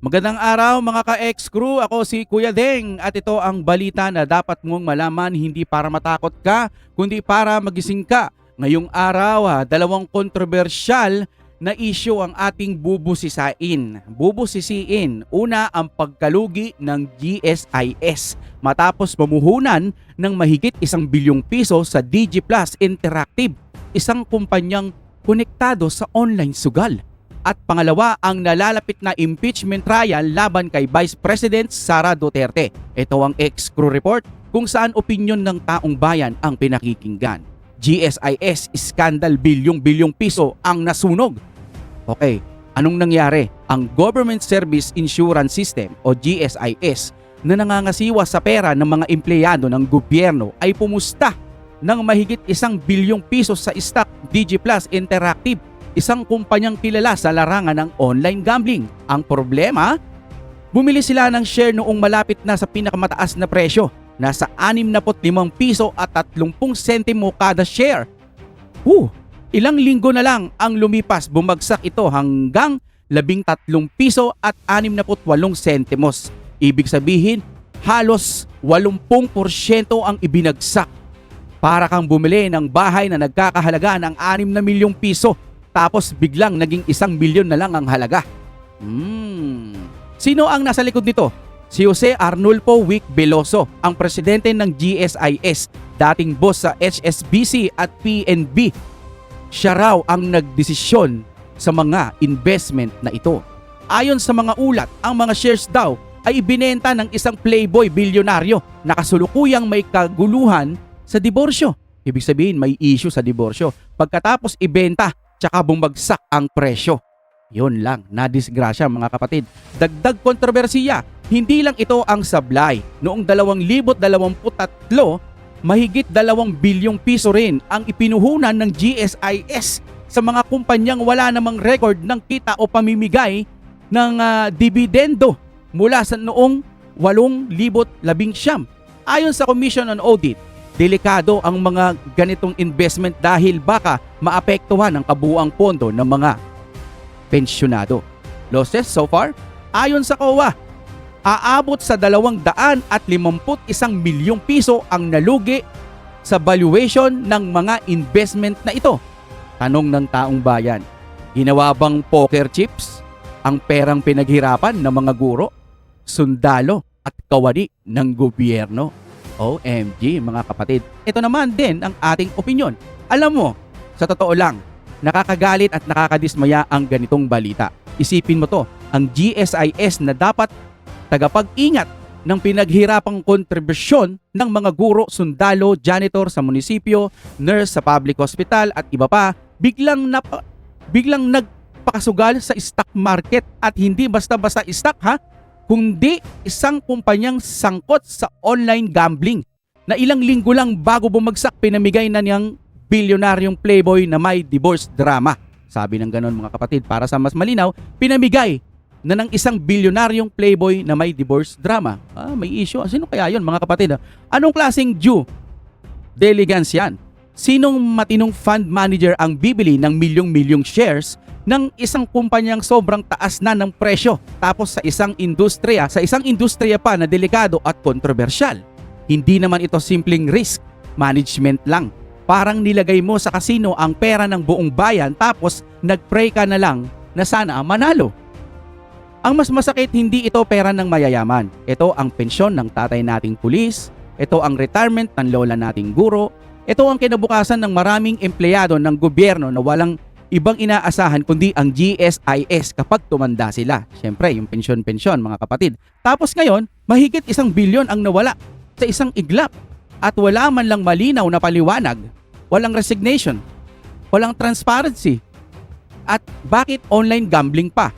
Magandang araw mga ka-ex-crew, ako si Kuya Deng at ito ang balita na dapat mong malaman hindi para matakot ka, kundi para magising ka. Ngayong araw, ha, dalawang kontrobersyal na issue ang ating bubusisain. Bubusisiin, una ang pagkalugi ng GSIS matapos mamuhunan ng mahigit isang bilyong piso sa DG Plus Interactive, isang kumpanyang konektado sa online sugal. At pangalawa, ang nalalapit na impeachment trial laban kay Vice President Sara Duterte. Ito ang ex-crew report kung saan opinyon ng taong bayan ang pinakikinggan. GSIS scandal bilyong-bilyong piso ang nasunog. Okay, anong nangyari? Ang Government Service Insurance System o GSIS na nangangasiwa sa pera ng mga empleyado ng gobyerno ay pumusta ng mahigit isang bilyong piso sa stock DG Plus Interactive isang kumpanyang kilala sa larangan ng online gambling. Ang problema, bumili sila ng share noong malapit na sa pinakamataas na presyo, nasa 65 piso at 30 sentimo kada share. Uh, ilang linggo na lang ang lumipas bumagsak ito hanggang 13 piso at 68 sentimos. Ibig sabihin, halos 80% ang ibinagsak. Para kang bumili ng bahay na nagkakahalaga ng 6 na milyong piso tapos biglang naging isang milyon na lang ang halaga. Hmm. Sino ang nasa likod nito? Si Jose Arnulfo Wick Veloso, ang presidente ng GSIS, dating boss sa HSBC at PNB. Siya raw ang nagdesisyon sa mga investment na ito. Ayon sa mga ulat, ang mga shares daw ay ibinenta ng isang playboy bilyonaryo na kasulukuyang may kaguluhan sa diborsyo. Ibig sabihin may issue sa diborsyo. Pagkatapos ibenta, tsaka bumagsak ang presyo. Yun lang, nadisgrasya mga kapatid. Dagdag kontrobersiya, hindi lang ito ang sablay. Noong 2023, mahigit 2 bilyong piso rin ang ipinuhunan ng GSIS sa mga kumpanyang wala namang record ng kita o pamimigay ng ah, dividendo mula sa noong 8,019. Ayon sa Commission on Audit, delikado ang mga ganitong investment dahil baka maapektuhan ang kabuuang pondo ng mga pensyonado. Losses so far, ayon sa COA, aabot sa 251 milyong piso ang nalugi sa valuation ng mga investment na ito. Tanong ng taong bayan, ginawa bang poker chips ang perang pinaghirapan ng mga guro, sundalo at kawani ng gobyerno? OMG mga kapatid. Ito naman din ang ating opinion. Alam mo, sa totoo lang, nakakagalit at nakakadismaya ang ganitong balita. Isipin mo to, ang GSIS na dapat tagapag-ingat ng pinaghirapang kontribusyon ng mga guro, sundalo, janitor sa munisipyo, nurse sa public hospital at iba pa, biglang napa, biglang nagpakasugal sa stock market at hindi basta-basta stock ha, kundi isang kumpanyang sangkot sa online gambling na ilang linggo lang bago bumagsak pinamigay na niyang bilyonaryong playboy na may divorce drama. Sabi ng ganon mga kapatid, para sa mas malinaw, pinamigay na ng isang bilyonaryong playboy na may divorce drama. Ah, may issue. Sino kaya yon mga kapatid? ah? Anong klaseng due diligence yan? Sinong matinong fund manager ang bibili ng milyong-milyong shares ng isang kumpanyang sobrang taas na ng presyo tapos sa isang industriya, sa isang industriya pa na delikado at kontrobersyal. Hindi naman ito simpleng risk management lang. Parang nilagay mo sa kasino ang pera ng buong bayan tapos nagpray ka na lang na sana manalo. Ang mas masakit hindi ito pera ng mayayaman. Ito ang pensyon ng tatay nating pulis, ito ang retirement ng lola nating guro, ito ang kinabukasan ng maraming empleyado ng gobyerno na walang ibang inaasahan kundi ang GSIS kapag tumanda sila. Siyempre, yung pensyon-pensyon mga kapatid. Tapos ngayon, mahigit isang bilyon ang nawala sa isang iglap at wala man lang malinaw na paliwanag, walang resignation, walang transparency. At bakit online gambling pa?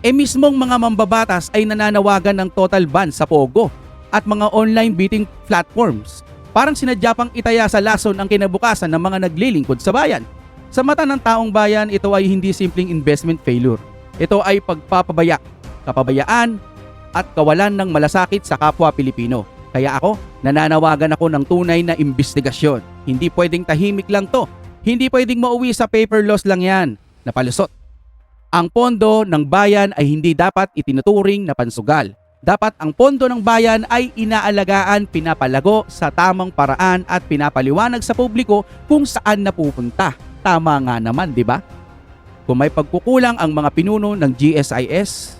E mismong mga mambabatas ay nananawagan ng total ban sa Pogo at mga online betting platforms. Parang sinadya pang itaya sa lason ang kinabukasan ng mga naglilingkod sa bayan. Sa mata ng taong bayan, ito ay hindi simpleng investment failure. Ito ay pagpapabaya, kapabayaan, at kawalan ng malasakit sa kapwa Pilipino. Kaya ako, nananawagan ako ng tunay na imbestigasyon. Hindi pwedeng tahimik lang to. Hindi pwedeng mauwi sa paper loss lang yan. Napalusot. Ang pondo ng bayan ay hindi dapat itinuturing na pansugal. Dapat ang pondo ng bayan ay inaalagaan, pinapalago sa tamang paraan at pinapaliwanag sa publiko kung saan napupunta. Tama nga naman, di ba? Kung may pagkukulang ang mga pinuno ng GSIS,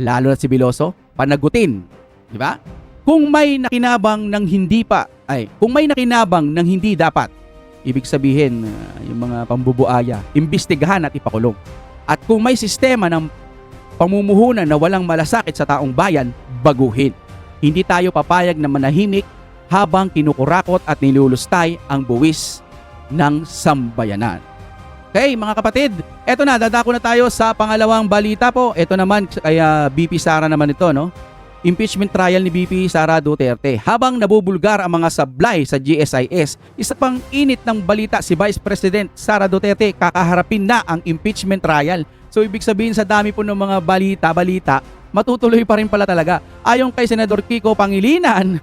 lalo na si Biloso, panagutin. Di ba? Kung may nakinabang ng hindi pa, ay, kung may nakinabang ng hindi dapat, ibig sabihin, uh, yung mga pambubuaya, imbestigahan at ipakulong. At kung may sistema ng pamumuhunan na walang malasakit sa taong bayan, baguhin. Hindi tayo papayag na manahimik habang kinukurakot at nilulustay ang buwis ng sambayanan. Okay, mga kapatid, eto na, dadako na tayo sa pangalawang balita po. Ito naman, kaya BP Sara naman ito, no? Impeachment trial ni BP Sara Duterte. Habang nabubulgar ang mga sablay sa GSIS, isa pang init ng balita si Vice President Sara Duterte kakaharapin na ang impeachment trial. So ibig sabihin sa dami po ng mga balita-balita, matutuloy pa rin pala talaga. Ayon kay Senador Kiko Pangilinan,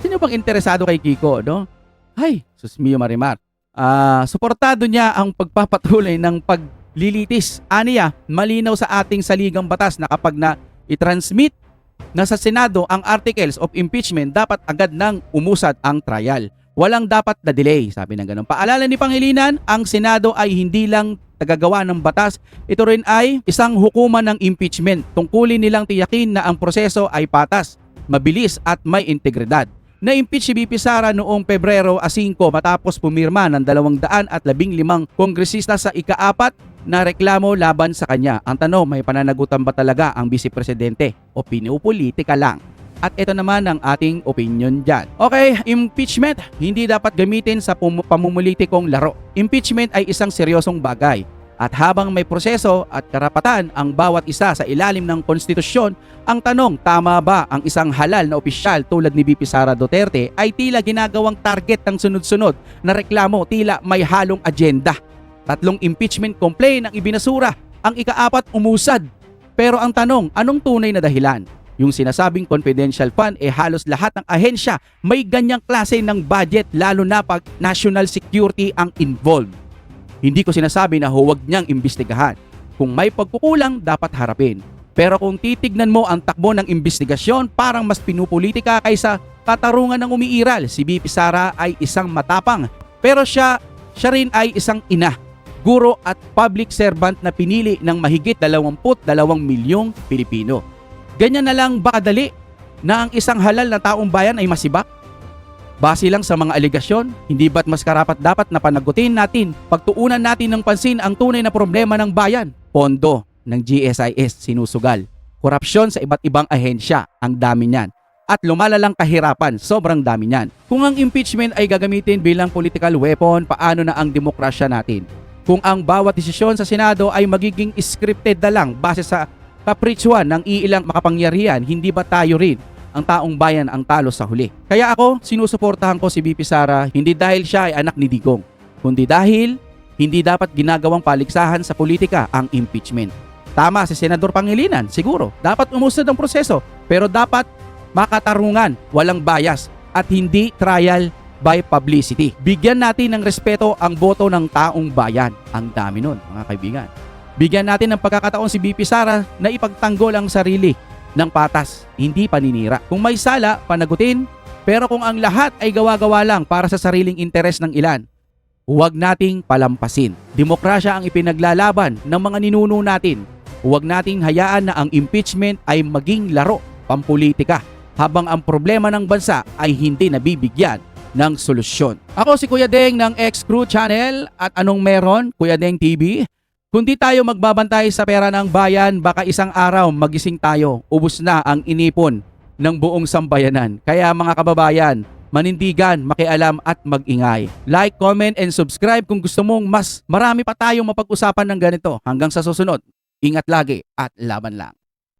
sino bang interesado kay Kiko, no? Ay, sus mio marimar. Ah, suportado niya ang pagpapatuloy ng paglilitis. Aniya, malinaw sa ating saligang batas na kapag na i-transmit na sa Senado ang articles of impeachment dapat agad nang umusad ang trial. Walang dapat na delay, sabi ng ganun. Paalala ni Pangilinan, ang Senado ay hindi lang tagagawa ng batas, ito rin ay isang hukuman ng impeachment. Tungkulin nilang tiyakin na ang proseso ay patas, mabilis at may integridad. Na-impeach si BP Sara noong Pebrero 5 matapos pumirma ng 215 kongresista sa ikaapat na reklamo laban sa kanya. Ang tanong, may pananagutan ba talaga ang vice presidente o pinupolitika lang? At ito naman ang ating opinion dyan. Okay, impeachment, hindi dapat gamitin sa pamumulitikong laro. Impeachment ay isang seryosong bagay. At habang may proseso at karapatan ang bawat isa sa ilalim ng konstitusyon, ang tanong, tama ba ang isang halal na opisyal tulad ni BP Sara Duterte ay tila ginagawang target ng sunod-sunod na reklamo tila may halong agenda. Tatlong impeachment complaint ang ibinasura. Ang ikaapat umusad. Pero ang tanong, anong tunay na dahilan? Yung sinasabing confidential fund eh halos lahat ng ahensya may ganyang klase ng budget lalo na pag national security ang involved. Hindi ko sinasabi na huwag niyang imbestigahan. Kung may pagkukulang, dapat harapin. Pero kung titignan mo ang takbo ng investigasyon, parang mas pinupolitika kaysa katarungan ng umiiral. Si BP Sara ay isang matapang. Pero siya, siya rin ay isang ina guro at public servant na pinili ng mahigit 22 milyong Pilipino. Ganyan na lang ba kadali na ang isang halal na taong bayan ay masibak? Base lang sa mga aligasyon, hindi ba't mas karapat dapat na panagutin natin, pagtuunan natin ng pansin ang tunay na problema ng bayan? Pondo ng GSIS sinusugal. Korupsyon sa iba't ibang ahensya, ang dami niyan. At lumalalang kahirapan, sobrang dami niyan. Kung ang impeachment ay gagamitin bilang political weapon, paano na ang demokrasya natin? Kung ang bawat desisyon sa Senado ay magiging scripted na lang base sa kapritswan ng iilang makapangyarihan, hindi ba tayo rin ang taong bayan ang talo sa huli. Kaya ako, sinusuportahan ko si BP Sara hindi dahil siya ay anak ni Digong, kundi dahil hindi dapat ginagawang paligsahan sa politika ang impeachment. Tama si Senador Pangilinan, siguro. Dapat umusad ang proseso, pero dapat makatarungan, walang bias, at hindi trial by publicity. Bigyan natin ng respeto ang boto ng taong bayan. Ang dami nun, mga kaibigan. Bigyan natin ng pagkakataon si BP Sara na ipagtanggol ang sarili ng patas, hindi paninira. Kung may sala, panagutin. Pero kung ang lahat ay gawa-gawa lang para sa sariling interes ng ilan, huwag nating palampasin. Demokrasya ang ipinaglalaban ng mga ninuno natin. Huwag nating hayaan na ang impeachment ay maging laro, pampolitika, habang ang problema ng bansa ay hindi nabibigyan ng solusyon. Ako si Kuya Deng ng X-Crew Channel at anong meron, Kuya Deng TV? Kung di tayo magbabantay sa pera ng bayan, baka isang araw magising tayo, ubus na ang inipon ng buong sambayanan. Kaya mga kababayan, manindigan, makialam at magingay. Like, comment, and subscribe kung gusto mong mas marami pa tayong mapag-usapan ng ganito. Hanggang sa susunod, ingat lagi at laban lang.